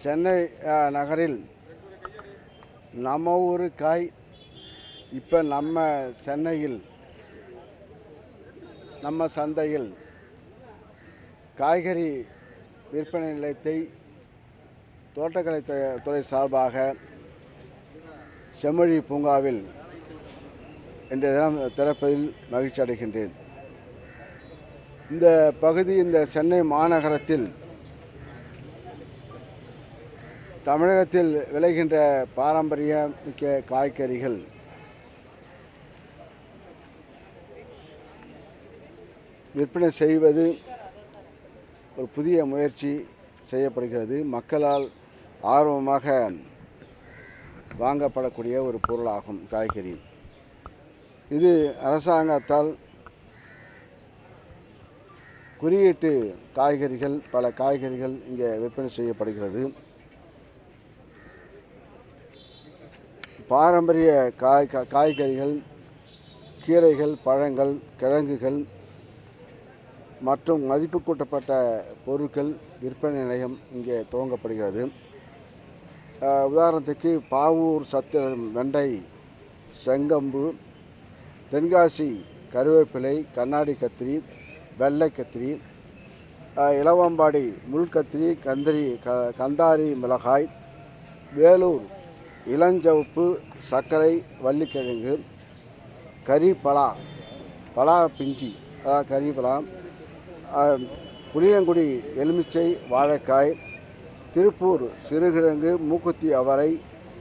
சென்னை நகரில் நம்ம ஊர் காய் இப்போ நம்ம சென்னையில் நம்ம சந்தையில் காய்கறி விற்பனை நிலையத்தை தோட்டக்கலை துறை சார்பாக செம்மொழி பூங்காவில் இன்றைய தினம் திறப்பதில் மகிழ்ச்சி அடைகின்றேன். இந்த பகுதி இந்த சென்னை மாநகரத்தில் தமிழகத்தில் விளைகின்ற பாரம்பரிய மிக்க காய்கறிகள். விற்பனை செய்வது ஒரு புதிய முயற்சி செய்யப்படுகிறது. மக்களால் ஆர்வமாக வாங்கப்படக்கூடிய ஒரு பொருளாகும் காய்கறி. இது அரசாங்கத்தால் குறியீட்டு காய்கறிகள் பல காய்கறிகள் இங்கே விற்பனை செய்யப்படுகிறது. பாரம்பரிய காய் கா- காய்கறிகள் கீரைகள் பழங்கள் கிழங்குகள் மற்றும் மதிப்பு கூட்டப்பட்ட பொருட்கள் விற்பனை நிலையம் இங்கே துவங்கப்படுகிறது. உதாரணத்துக்கு பாவூர் சத்திரம் வெண்டை செங்கம்பு தென்காசி கருவேப்பிலை கண்ணாடி கத்திரி வெள்ளை கத்திரி அஹ், இளவம்பாடி முள்கத்திரி கந்திரி க கந்தாரி மிளகாய் வேலூர் இளஞ்சவப்பு சர்க்கரை வள்ளிக்கிழங்கு கறி பலா பலா பிஞ்சி அதாவது கறி பலா புளியங்குடி எலுமிச்சை வாழைக்காய் திருப்பூர் சிறுகிழங்கு மூக்குத்தி அவரை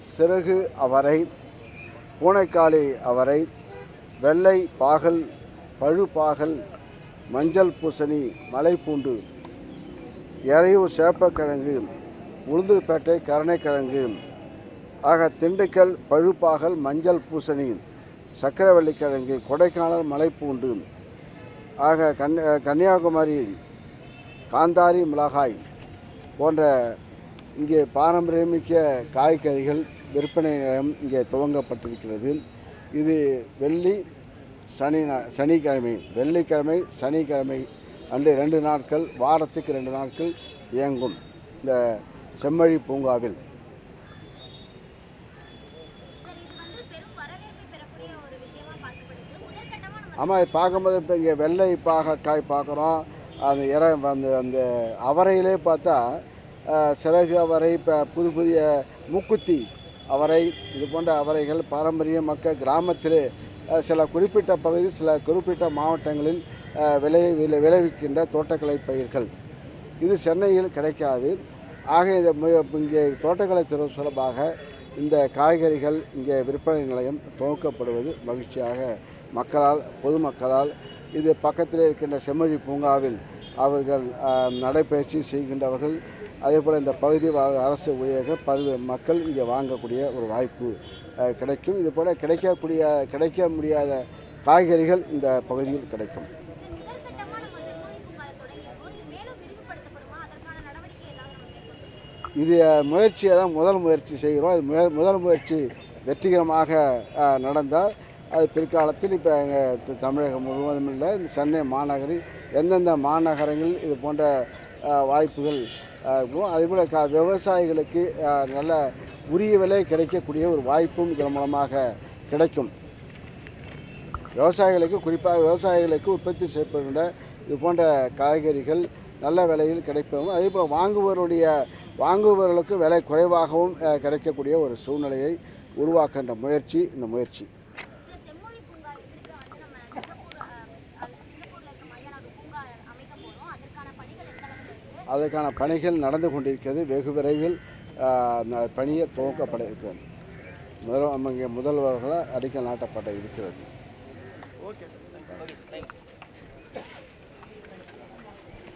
சிறகு அவரை பூனைக்காளி அவரை வெள்ளை பாகல் பழு பாகல் மஞ்சள் பூசணி மலைப்பூண்டு எறையூர் சேப்பக்கிழங்கு உளுந்தூர்பேட்டை கருணைக்கிழங்கு ஆக திண்டுக்கல் பழுப்பாகல் மஞ்சள் பூசணி சக்கரவள்ளிக்கிழங்கு கொடைக்கானல் மலைப்பூண்டு ஆக கன் கன்னியாகுமரி காந்தாரி மிளகாய் போன்ற இங்கே பாரம்பரியமிக்க காய்கறிகள் விற்பனை நிலையம் இங்கே துவங்கப்பட்டிருக்கிறது. இது வெள்ளி சனி சனிக்கிழமை வெள்ளிக்கிழமை சனிக்கிழமை அன்று ரெண்டு நாட்கள் வாரத்துக்கு ரெண்டு நாட்கள் இயங்கும். இந்த செம்மழி பூங்காவில் ஆமாம் இது பார்க்கும்போது இப்போ இங்கே வெள்ளை பாகக்காய் பார்க்குறோம். அந்த இற அந்த அந்த அவரையிலே பார்த்தா சிறகு அவரை இப்போ புது புதிய மூக்குத்தி அவரை இது போன்ற அவரைகள் பாரம்பரிய மக்கள் கிராமத்தில் சில குறிப்பிட்ட பகுதி சில குறிப்பிட்ட மாவட்டங்களில் விளை விளை- விளைவிக்கின்ற தோட்டக்கலை பயிர்கள். இது சென்னையில் கிடைக்காது. ஆக இந்த இங்கே தோட்டக்கலை துறை சார்பாக இந்த காய்கறிகள் இங்கே விற்பனை நிலையம் துவக்கப்படுவது மகிழ்ச்சியாக மக்களால் பொதுமக்களால் இது பக்கத்தில் இருக்கின்ற செம்மொழி பூங்காவில் அவர்கள் நடைபயிற்சி செய்கின்றவர்கள் அதே போல் இந்த பகுதி அரசு ஊழியர்கள் பல்வேறு மக்கள் இங்கே வாங்கக்கூடிய ஒரு வாய்ப்பு கிடைக்கும். இது போல் கிடைக்கக்கூடிய கிடைக்க முடியாத காய்கறிகள் இந்த பகுதியில் கிடைக்கும். இது முயற்சியை தான் முதல் முயற்சி செய்கிறோம். அது முதல் முயற்சி வெற்றிகரமாக நடந்தால் அது பிற்காலத்தில் இப்போ எங்கள் தமிழகம் முழுவதும் இல்லை இந்த சென்னை மாநகரில் எந்தெந்த மாநகரங்களில் இது போன்ற வாய்ப்புகள் இருக்கும் அதேபோல் க விவசாயிகளுக்கு நல்ல உரிய விலை கிடைக்கக்கூடிய ஒரு வாய்ப்பும் இதன் மூலமாக கிடைக்கும். விவசாயிகளுக்கு குறிப்பாக விவசாயிகளுக்கு உற்பத்தி செய்யப்படுகின்ற இது போன்ற காய்கறிகள் நல்ல விலையில் கிடைப்பதும் அதே போல் வாங்குபவருடைய வாங்குபவர்களுக்கு விலை குறைவாகவும் கிடைக்கக்கூடிய ஒரு சூழ்நிலையை உருவாக்குகின்ற முயற்சி இந்த முயற்சி. அதற்கான பணிகள் நடந்து கொண்டிருக்கிறது. வெகு விரைவில் பணியை துவக்கப்பட இருக்கிறது. முதல் இங்கே முதல்வர்களால் அடிக்கல் நாட்டப்பட இருக்கிறது. Okay okay thank you